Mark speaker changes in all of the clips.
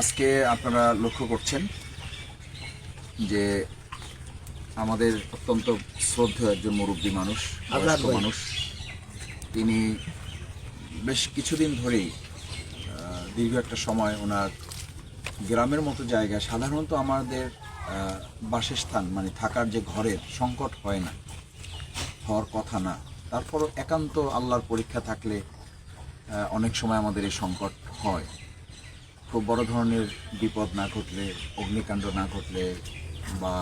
Speaker 1: আজকে আপনারা লক্ষ্য করছেন যে আমাদের অত্যন্ত শ্রদ্ধেয় একজন মুরব্বী মানুষ বয়স্ক মানুষ। তিনি বেশ কিছুদিন ধরেই দীর্ঘ একটা সময় ওনার গ্রামের মতো জায়গায় সাধারণত আমাদের বাসস্থান মানে থাকার যে ঘরের সংকট হয় না হওয়ার কথা না। তারপরও একান্ত আল্লাহর পরীক্ষা থাকলে অনেক সময় আমাদের এই সংকট হয়। খুব বড় ধরনের বিপদ না ঘটলে অগ্নিকাণ্ড না ঘটলে বা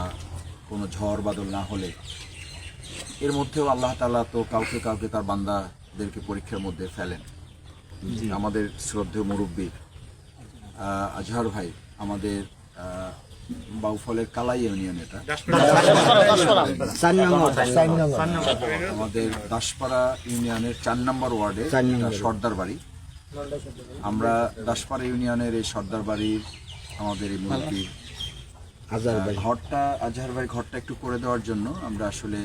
Speaker 1: কোনো ঝড় বাদল না হলে এর মধ্যেও আল্লাহ তালা তো কাউকে কাউকে তার বান্দাদেরকে পরীক্ষার মধ্যে ফেলেন। আমাদের শ্রদ্ধেয় মুরব্বী আজহার ভাই আমাদের বাউফলের কালাই ইউনিয়ন এটা। আমাদের দাসপাড়া ইউনিয়নের চার নম্বর ওয়ার্ডে সর্দার বাড়ি আমরা দাসপাড়া ইউনিয়নের এই সর্দার বাড়ির আমাদের এই আহ, ঘরটা আজহার ভাই ঘরটা একটু করে দেওয়ার জন্য আমরা আসলে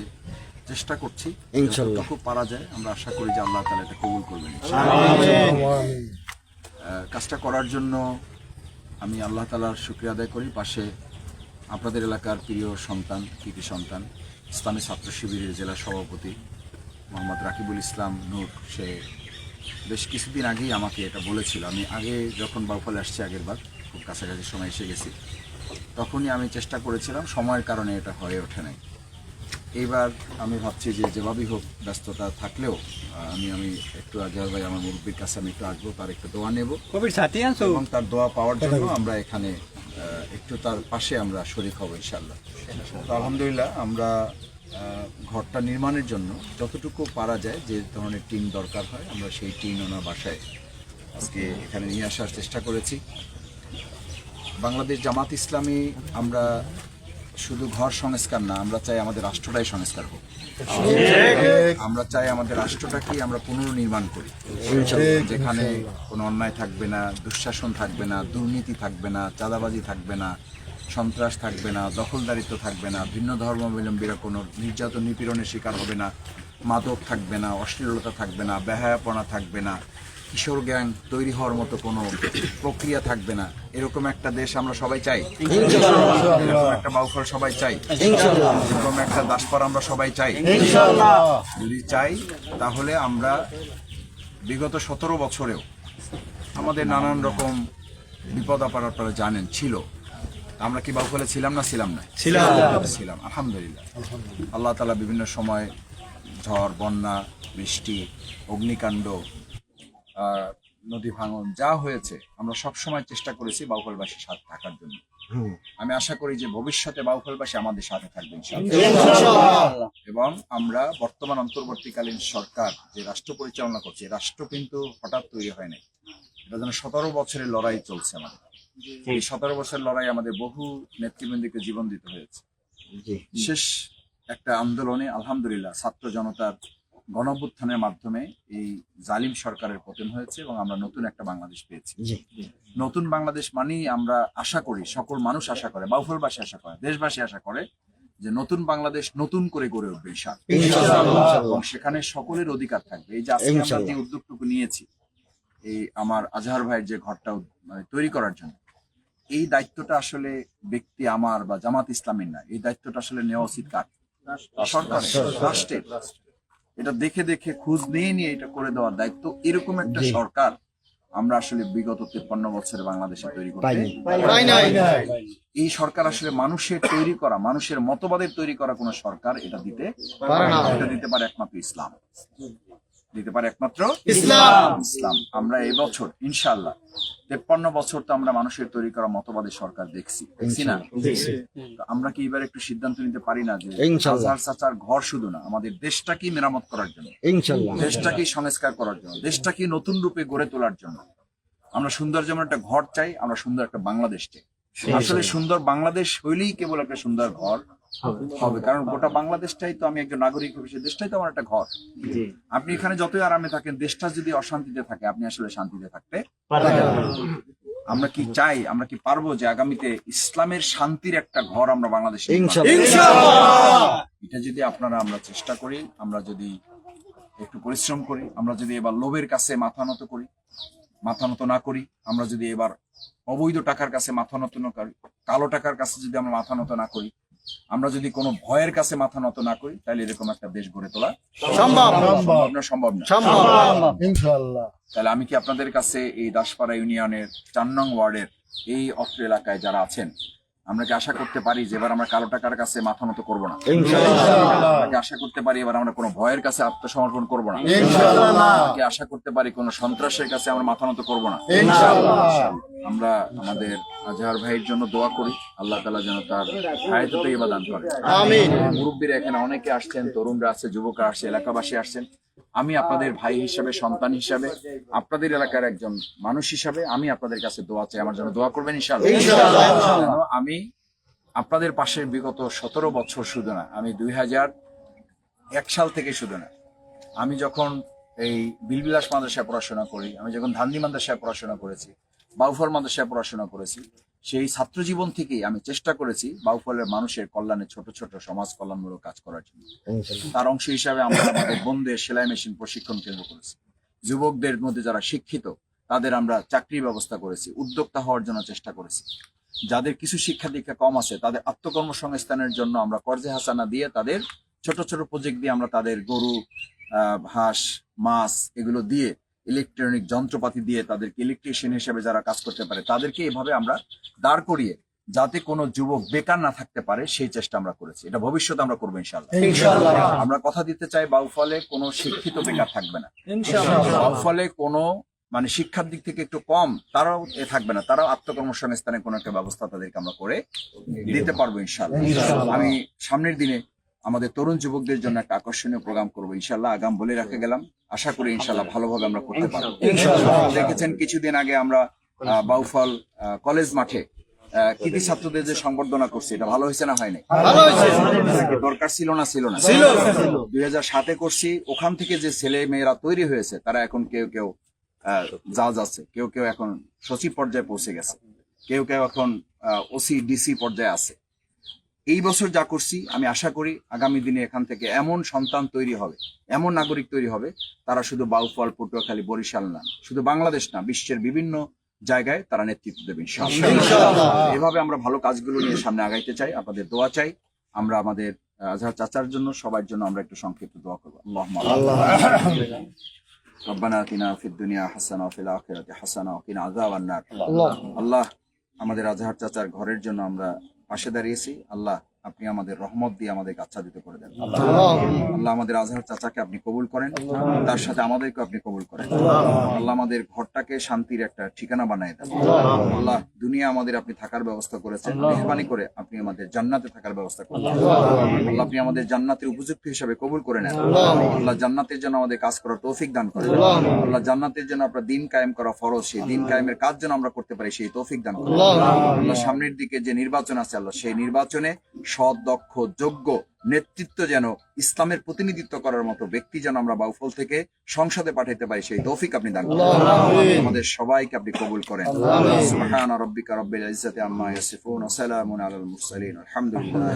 Speaker 1: চেষ্টা করছি। যতটুকু পারা যায় আমরা আশা করি যে আল্লাহ তালা এটা কবুল করবেন। কাজটা করার জন্য আমি আল্লাহ তালার শুক্রিয়া আদায় করি। পাশে আপনাদের এলাকার প্রিয় সন্তান কৃতি সন্তান ইসলামী ছাত্র শিবিরের জেলা সভাপতি মোহাম্মদ রাকিবুল ইসলাম নূর সে বেশ কিছুদিন আগেই আমাকে এটা বলেছিল। আমি আগে যখন বাউফলে আসছি আগের বার খুব কাছাকাছি সময় এসে গেছি তখনই আমি চেষ্টা করেছিলাম সময়ের কারণে এটা হয়ে ওঠে নাই। এইবার আমি ভাবছি যে যেভাবেই হোক ব্যস্ততা থাকলেও আমি আমি একটু আজহার ভাই আমার মুরব্বীর কাছে আমি একটু আসব তার একটু দোয়া নেব।
Speaker 2: কবির
Speaker 1: এবং তার দোয়া পাওয়ার জন্য আমরা এখানে একটু তার পাশে আমরা শরিক হব ইনশাল্লাহ তো আলহামদুলিল্লাহ আমরা ঘরটা নির্মাণের জন্য যতটুকু পারা যায় যে ধরনের টিন দরকার হয়, আমরা সেই টিন ওনার বাসায় আজকে এখানে নিয়ে আসার চেষ্টা করেছি। বাংলাদেশ জামাত ইসলামী, আমরা শুধু ঘর সংস্কার না, আমরা চাই আমাদের রাষ্ট্রটাই সংস্কার হোক। আমরা চাই আমাদের রাষ্ট্রটাকেই আমরা পুনর্নির্মাণ করি। যেখানে কোনো অন্যায় থাকবে না, দুঃশাসন থাকবে না, দুর্নীতি থাকবে না, চাঁদাবাজি থাকবে না সন্ত্রাস থাকবে না, দখলদারিত্ব থাকবে না, ভিন্ন ধর্মাবলম্বীরা কোনো নির্যাতন নিপীড়নের শিকার হবে না, মাদক থাকবে না, অশ্লীলতা থাকবে না, বেহায়াপনা থাকবে না, কিশোর গ্যাং তৈরি হওয়ার মতো কোনো প্রক্রিয়া থাকবে না। এরকম একটা দেশ আমরা সবাই চাই। একটা বাউফল সবাই চাই। এরকম একটা দাসপাড়া আমরা সবাই চাই। যদি চাই, তাহলে আমরা বিগত সতেরো বছরেও আমাদের নানান রকম বিপদ আপদ আপনারা জানেন, ছিল। আমরা কি বাউফলে ছিলাম না ছিলাম না? ছিলাম। ছিলাম আলহামদুলিল্লাহ। আল্লাহ তালা বিভিন্ন সময় ঝড় বন্যা বৃষ্টি অগ্নিকাণ্ড নদী ভাঙন যা হয়েছে আমরা সব সময় চেষ্টা করেছি বাউফলবাসীর সাথে থাকার জন্য। আমি আশা করি যে ভবিষ্যতে বাউফলবাসী আমাদের সাথে থাকবে ইনশাআল্লাহ। এবং আমরা বর্তমান অন্তর্বর্তীকালীন সরকার যে রাষ্ট্র পরিচালনা করছে রাষ্ট্র কিন্তু হঠাৎ তৈরি হয় নাই। এটা যেন সতেরো বছরের লড়াই চলছে আমাদের। এই সতেরো বছর লড়াই আমাদের বহু নেতৃবৃন্দকে জীবন দিতে হয়েছে শেষ একটা আন্দোলনে আলহামদুলিল্লাহ ছাত্র জনতার গণঅভ্যুত্থানের মাধ্যমে এই জালিম সরকারের পতন হয়েছে এবং আমরা নতুন একটা বাংলাদেশ পেয়েছি। নতুন বাংলাদেশ মানেই আমরা আশা করি সকল মানুষ আশা করে বাউফলবাসী আশা করে দেশবাসী আশা করে যে নতুন বাংলাদেশ নতুন করে গড়ে উঠবে এবং সেখানে সকলের অধিকার থাকবে। এই যে আজকে আমরা যে উদ্যোগটুকু নিয়েছি এই আমার আজহার ভাইয়ের যে ঘরটা মানে তৈরি করার জন্য এই দায়িত্বটা আসলে ব্যক্তি আমার বা জামাত ইসলামের না। এই দায়িত্বটা আসলে নেওয়া উচিত কার? সরকার রাষ্ট্রের এটা দেখে দেখে খোঁজ নিয়ে নিয়ে এটা করে দেওয়ার দায়িত্ব এরকম একটা সরকার আমরা আসলে বিগত তেপ্পান্ন বছরে বাংলাদেশে তৈরি করতে এই সরকার আসলে মানুষের তৈরি করা মানুষের মতবাদের তৈরি করা কোন সরকার এটা দিতে এটা দিতে পারে একমাত্র ইসলাম। দিতে পারে একমাত্র ইসলাম। ইসলাম। আমরা এই বছর ইনশাআল্লাহ তেপ্পান্ন বছর তো আমরা মানুষের তৈরি করা মতবাদের সরকার দেখছি দেখছি না? তো আমরা কি এবার একটু সিদ্ধান্ত নিতে পারি না যে হাজার চাচার ঘর শুধু না আমাদের দেশটাকে মেরামত করার জন্য
Speaker 3: ইনশাল্লাহ
Speaker 1: দেশটাকে সংস্কার করার জন্য দেশটাকে নতুন রূপে গড়ে তোলার জন্য। আমরা সুন্দর যেমন একটা ঘর চাই আমরা সুন্দর একটা বাংলাদেশ চাই। আসলে সুন্দর বাংলাদেশ হইলেই কেবল একটা সুন্দর ঘর হবে। কারণ গোটা বাংলাদেশটাই তো আমি একজন নাগরিক হিসেবে দেশটাই তো আমার একটা ঘর। আপনি এখানে যতই আরামে থাকেন দেশটা যদি অশান্তিতে থাকে আপনি আসলে শান্তিতে থাকতে আমরা কি চাই আমরা কি পারব যে আগামীতে ইসলামের শান্তির একটা ঘর আমরা বাংলাদেশে এটা যদি আপনারা আমরা চেষ্টা করি আমরা যদি একটু পরিশ্রম করি আমরা যদি এবার লোভের কাছে মাথা নত করি মাথা নত না করি আমরা যদি এবার অবৈধ টাকার কাছে মাথা নত না করি কালো টাকার কাছে যদি আমরা মাথা নত না করি আমরা যদি কোনো ভয়ের কাছে মাথা নত না করি তাহলে এরকম একটা দেশ গড়ে তোলা
Speaker 2: সম্ভব।
Speaker 1: সম্ভব না। সম্ভব না তাহলে আমি কি আপনাদের কাছে এই দাসপাড়া ইউনিয়নের চার নং ওয়ার্ডের এই অত্র এলাকায় যারা আছেন আমরা কি আশা করতে পারি যে এবার আমরা কালো টাকার কাছে মাথা নত করব না? আশা করতে পারি এবার আমরা কোনো ভয়ের কাছে আত্মসমর্পণ করব না? আশা করতে পারি কোনো সন্ত্রাসের কাছে আমরা মাথা নত করব না? আমরা আমাদের আজহার ভাইয়ের জন্য দোয়া করি আল্লাহ তালা যেন তার হায়াতে তৈবা দান করে। মুরব্বীরা এখানে অনেকে আসছেন তরুণরা আছে যুবকরা আসছে এলাকাবাসী আসছেন। আমি আপনাদের ভাই হিসাবে সন্তান হিসাবে আপনাদের এলাকার একজন মানুষ হিসাবে আমি আপনাদের কাছে দোয়া চাই। আমার জন্য দোয়া করবেন ইনশাআল্লাহ। আমি আপনাদের পাশে বিগত সতেরো বছর শুধু না আমি দুই হাজার এক সাল থেকে শুধু না আমি যখন এই বিলবিলাস মাদ্রাসায় পড়াশোনা করি আমি যখন ধান্দি মাদ্রাসায় পড়াশোনা করেছি বাউফর মাদ্রাসায় পড়াশোনা করেছি সেই ছাত্র জীবন থেকেই আমি চেষ্টা করেছি বাউফলের মানুষের কল্যাণে ছোট ছোট সমাজ কল্যাণমূলক কাজ করার জন্য। তার অংশ হিসাবে আমরা আমাদের বন্ধুদের সেলাই মেশিন প্রশিক্ষণ কেন্দ্র করেছি। যুবকদের মধ্যে যারা শিক্ষিত তাদের আমরা চাকরির ব্যবস্থা করেছি উদ্যোক্তা হওয়ার জন্য চেষ্টা করেছি। যাদের কিছু শিক্ষা দীক্ষা কম আছে তাদের আত্মকর্মসংস্থানের জন্য আমরা কর্জে হাসানা দিয়ে তাদের ছোট ছোট প্রজেক্ট দিয়ে আমরা তাদের গরু আহ, হাঁস মাছ এগুলো দিয়ে ইলেকট্রনিক যন্ত্রপাতি দিয়ে তাদেরকে ইলেকট্রিশিয়ান হিসেবে যারা কাজ করতে পারে তাদেরকে এভাবে আমরা দাঁড় করিয়ে যাতে কোনো যুবক বেকার না থাকতে পারে সেই চেষ্টা আমরা করেছি। এটা ভবিষ্যতে আমরা করব ইনশাল্লাহ আমরা কথা দিতে চাই বাউফলে কোনো শিক্ষিত বেকার থাকবে না। বাউফলে কোনো মানে শিক্ষার দিক থেকে একটু কম তারাও এ থাকবে না। তারাও আত্মকর্মসংস্থানে কোনো একটা ব্যবস্থা তাদেরকে আমরা করে দিতে পারব ইনশাল্লাহ আমি সামনের দিনে আমাদের তরুণ যুবকদের জন্য একটা আকর্ষণীয় প্রোগ্রাম করব ইনশাল্লাহ আগাম বলে রাখে গেলাম। আশা করি ইনশাল্লাহ ভালোভাবে আমরা করতে পারব। দেখেছেন কিছুদিন আগে আমরা বাউফল কলেজ মাঠে কৃতি ছাত্রদের যে সংবর্ধনা করছি এটা ভালো হয়েছে না হয়নি দরকার ছিল না ছিল না? দুই হাজার সাতে করছি ওখান থেকে যে ছেলে মেয়েরা তৈরি হয়েছে তারা এখন কেউ কেউ জাজ আছে কেউ কেউ এখন সচিব পর্যায়ে পৌঁছে গেছে। কেউ কেউ এখন ওসি ডিসি পর্যায়ে আছে। এই বছর যা করছি আমি আশা করি আগামী দিনে এখান থেকে এমন সন্তান তৈরি হবে এমন নাগরিক তৈরি হবে তারা শুধু বাউফল পটুয়াখালী বরিশাল না শুধু বাংলাদেশ না বিশ্বের বিভিন্ন জায়গায় তারা নেতৃত্ব
Speaker 2: দেবেন
Speaker 1: এভাবে আমরা ভালো কাজগুলো নিয়ে সামনে আগাইতে চাই আপনাদের দোয়া চাই আমরা আমাদের আজহার চাচার জন্য সবার জন্য আমরা একটু সংক্ষিপ্ত দোয়া করব। আল্লাহ
Speaker 2: কিনা
Speaker 1: আল্লাহ আমাদের আজহার চাচার ঘরের জন্য আমরা পাশে দাঁড়িয়েছি। আল্লাহ আপনি আমাদের রহমত দিয়ে আমাদের আচ্ছাদিত করে দেন। আল্লাহ। আমাদের আজহার চাচাকে আপনি কবুল করেন। তার সাথে আমাদেরকে আপনি কবুল করেন। আল্লাহ। আমাদের ঘরটাকে শান্তির একটা ঠিকানা বানায় দেন। আল্লাহ। দুনিয়া আমাদের আপনি থাকার ব্যবস্থা করেছেন। মেহরবানি করে আপনি আমাদের জান্নাতে থাকার ব্যবস্থা করেন আল্লাহ। আপনি আমাদের জান্নাতের উপযুক্ত হিসাবে কবুল করে নেন। আল্লাহ। জান্নাতের জন্য আমাদের কাজ করার তৌফিক দান করেন। আল্লাহ। জান্নাতের জন্য আপনার দিন কায়েম করা ফরজ সেই দিন কায়েমের কাজ যেন আমরা করতে পারি সেই তৌফিক দান করেন। আল্লাহ সামনের দিকে যে নির্বাচন আছে আল্লাহ সেই নির্বাচনে সৎ দক্ষ যোগ্য নেতৃত্ব যেন ইসলামের প্রতিনিধিত্ব করার মতো ব্যক্তি যেন আমরা বাউফল থেকে সংসদে পাঠাইতে পারি সেই তৌফিক আপনি দান করেন। আমাদের সবাইকে আপনি কবুল করেন। সুবহান রাব্বিকা রাব্বিল ইজ্জাতি আম্মা ইয়াসিফুন ওয়া সালামুন আলাল মুরসালিন। আলহামদুলিল্লাহ।